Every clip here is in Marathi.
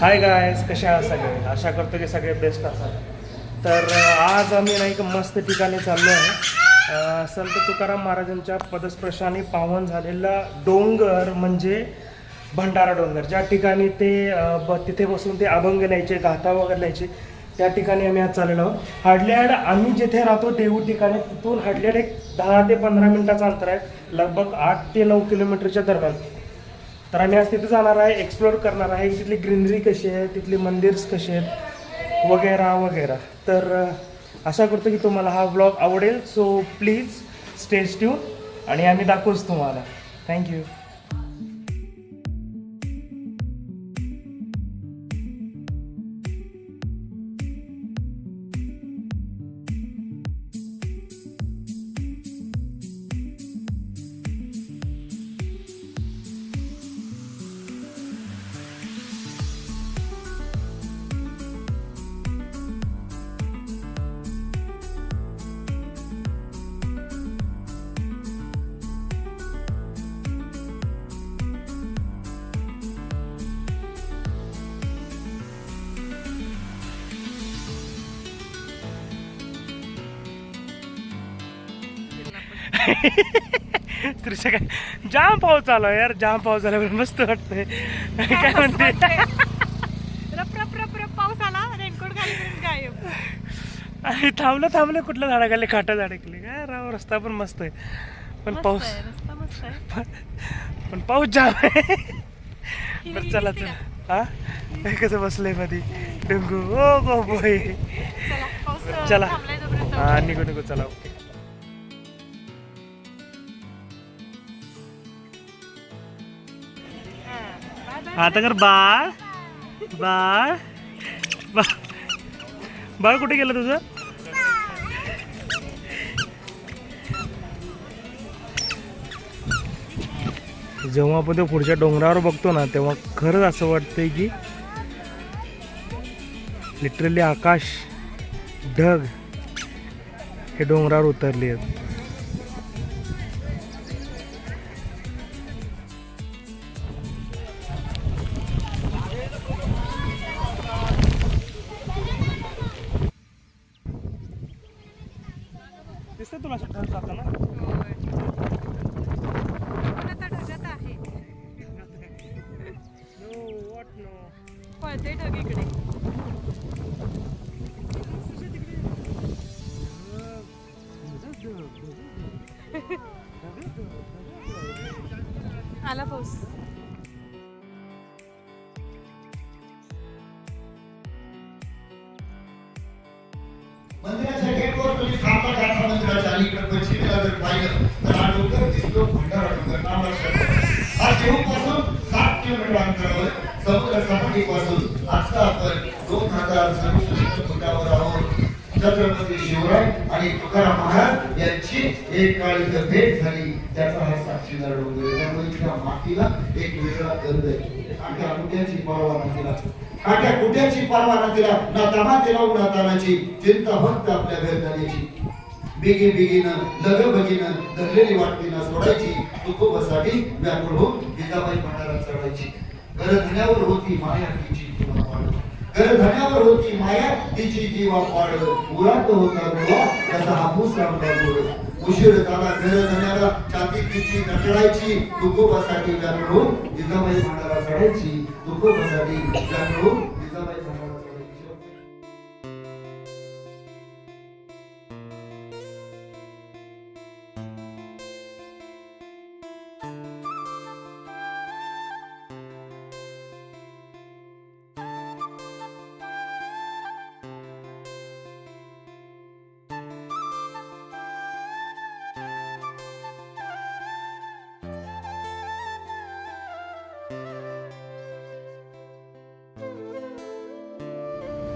हाय गायस कसे आहात सगळे? आशा करतो की सगळे बेस्ट असाल. तर आज आम्ही नाही का मस्त ठिकाणी चाललो आहे. संत तुकाराम महाराजांच्या पदस्पर्शाने पावन झालेला डोंगर म्हणजे भंडारा डोंगर. ज्या ठिकाणी ते ब तिथे बसून ते अभंग न्यायचे गाथा वगैरे न्यायचे त्या ठिकाणी आम्ही आज चाललेलो आहोत. हाडल्याड आम्ही जिथे राहतो देऊ ठिकाणी तिथून हाडल्याड एक दहा ते पंधरा मिनिटाचं अंतर आहे. लगभग आठ ते नऊ किलोमीटरच्या दरम्यान. तर आम्ही आज तिथे जाणार आहे एक्सप्लोर करणार आहे. तिथली ग्रीनरी कशी आहे तिथली मंदिर्स कसे आहेत वगैरा वगैरे. तर आशा करतो की तुम्हाला हा ब्लॉग आवडेल. सो प्लीज स्टेज ट्यून आणि आम्ही दाखवूच तुम्हाला. थँक्यू त्रिशा काय? जाम पाऊस चालू आहे यार जाम पाऊस झाल्यावर मस्त वाटतंय. काय म्हणते? रप रप रप रप पाऊस आला. रेनकोट घालून गायब. आणि थांबलं थांबलं कुठल्या झाडाखाली खाटा झाडकली. काय राव रस्ता पण मस्त आहे. पण पाऊस आहे, रस्ता मस्त आहे. पण पाऊस जाम आहे. बरं चला चला. हा हे? कसं बसलंयमध्ये डंगू. ओ गो बोय? चला पाऊस चला. थांबलाय तोपर्यंत हा. निघू निघू चला. ओके आता कर बाळ बाळ बा- बाळ कुठे गेलं तुझं? जेव्हा आपण ते पुढच्या डोंगरावर बघतो ना तेव्हा खरंच असं वाटतंय की लिटरली आकाश ढग हे डोंगरावर उतरले आहेत. दिसतं तुला असं जाताना? आहे पळते ढग इकडे. आला पाऊस. अलीकडे जर पाहिलं तर दिसतो भंडारा लक्षात सात किलोमीटर अंतरावर समुद्र सपाटीपासून आता आपण दोन हजार सदुसष्ट फुटावर आहोत. छत्रपती शिवराय आणि तुकाराम महाराज यांची एक काळी भेट झाली त्याचा हा साक्षीदार डोंगर त्यामुळे मातीला एक वेगळा गंध आहे. काट्या कुट्याची परवा नसला काट्या कुट्याची परवा नसला ना तमाचे लावून चिंता फक्त आपल्या घर झाल्याची बिगी बिगीनं लग बगीनं धरलेली वाटती ना सोडायची तुकोबासाठी व्याकुळ होऊन जिजाबाई भंडारा चढायची. घर धन्यावर होती माया तिची जीवा पाड घर धन्यावर होती माया तिची जीवा पाड उरात होता गोवा त्याचा हापूस रामला गोड उशीर झाला घर धन्याला छाती तिची नटळायची तुकोबासाठी व्याकुळ होऊन जिजाबाई भंडारा चढायची तुकोबासाठी व्याकुळ होऊन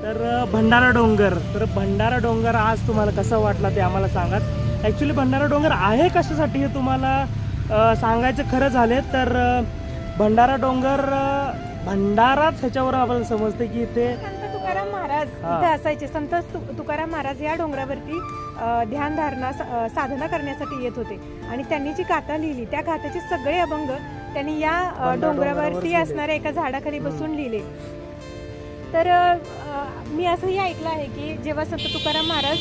तर भंडारा डोंगर. तर भंडारा डोंगर आज तुम्हाला कसा वाटला ते आम्हाला सांगा ॲक्च्युली भंडारा डोंगर आहे कशासाठी हे तुम्हाला सांगायचं खरं झाले तर भंडारा डोंगर भंडाराच ह्याच्यावर आपल्याला समजते की इथे संत तुकाराम महाराज. इथे असायचे. संत तु- तुकाराम महाराज या डोंगरावरती अ, ध्यान धारणा स- अ, साधना करण्यासाठी येत होते. आणि त्यांनी जी गाथा लिहिली त्या गाथाचे सगळे अभंग त्यांनी या डोंगरावरती. असणाऱ्या एका झाडाखाली बसून लिहिले. तर मी असंही ऐकलं आहे की जेव्हा संत तुकाराम महाराज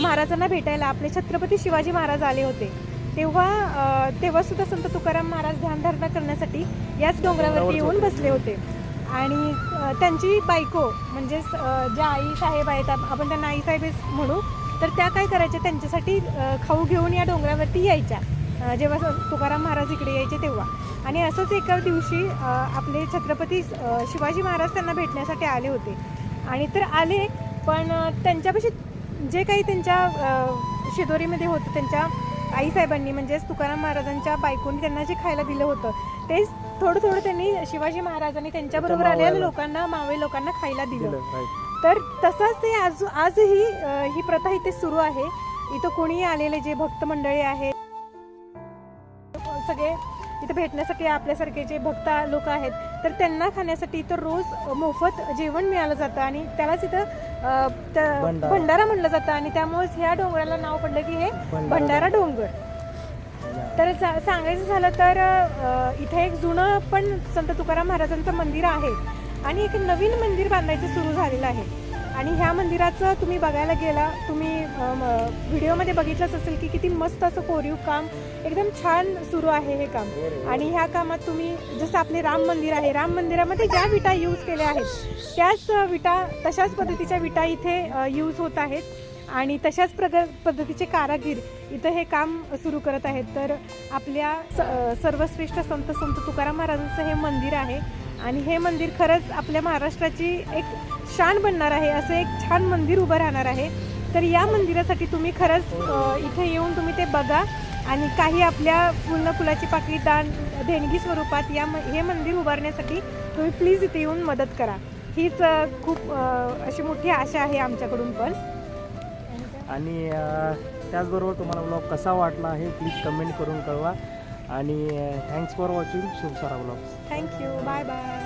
महाराजांना भेटायला आपले छत्रपती शिवाजी महाराज आले होते तेव्हा तेव्हा सुद्धा संत तुकाराम महाराज ध्यानधारणा करण्यासाठी याच डोंगरावरती येऊन बसले होते. आणि त्यांची बायको म्हणजेच अ, ज्या आई साहेब आहेत आप- आपण त्यांना आई साहेबच म्हणू तर त्या काय करायच्या त्यांच्यासाठी खाऊ घेऊन या डोंगरावरती यायच्या. जेव्हा तुकाराम महाराज इकडे यायचे तेव्हा आणि असंच एका दिवशी आपले छत्रपती शिवाजी महाराज त्यांना भेटण्यासाठी आले होते आणि तर आले पण त्यांच्यापाशी जे काही त्यांच्या शिदोरीमध्ये होतं त्यांच्या आईसाहेबांनी म्हणजेच तुकाराम महाराजांच्या बायकोनी त्यांना जे खायला दिलं होतं तेच थोडं थोडं त्यांनी शिवाजी महाराजांनी त्यांच्याबरोबर आलेल्या. लोकांना मावळे लोकांना खायला दिलं. तर तसंच ते आज आजही ही प्रथा इथे सुरू आहे इथं कोणीही आलेले जे भक्त मंडळी आहेत सगळे इथे भेटण्यासाठी आपल्यासारखे जे भक्त लोक आहेत तर त्यांना खाण्यासाठी इथं रोज मोफत जेवण मिळालं जातं आणि त्यालाच इथं भंडारा. म्हणलं जातं आणि त्यामुळेच ह्या डोंगराला नाव पडलं की हे भंडारा डोंगर. तर सांगायचं झालं तर इथे एक जुनं पण संत तुकाराम महाराजांचं मंदिर आहे आणि एक नवीन मंदिर बांधायचं सुरू झालेलं आहे. आणि ह्या मंदिराचं तुम्ही बघायला गेला तुम्ही व्हिडिओमध्ये बघितलंच असेल की किती मस्त असं कोरीव काम एकदम छान सुरू आहे हे काम. आणि ह्या कामात तुम्ही जसं आपले राम मंदिर आहे राम मंदिरामध्ये ज्या विटा यूज केल्या आहेत त्याच विटा तशाच पद्धतीच्या विटा इथे यूज होत आहेत. आणि तशाच प्रग पद्धतीचे कारागीर इथं हे काम सुरू करत आहेत. तर आपल्या सर्वश्रेष्ठ संत संत तुकाराम महाराजांचं हे मंदिर आहे. आणि हे मंदिर खरंच आपल्या महाराष्ट्राची एक शान बनणार आहे असं एक छान मंदिर उभं राहणार आहे. तर या मंदिरासाठी तुम्ही खरंच इथे येऊन तुम्ही ते बघा. आणि काही आपल्या पूर्ण फुलाची पाकळी दान देणगी स्वरूपात या म- हे मंदिर उभारण्यासाठी तुम्ही प्लीज इथे येऊन मदत करा. हीच खूप अशी मोठी आशा आहे आमच्याकडून पण. आणि त्याचबरोबर तुम्हाला ब्लॉग कसा वाटला आहे प्लीज कमेंट करून कळवा. आणि thanks for watching Shivsara blogs thank you bye bye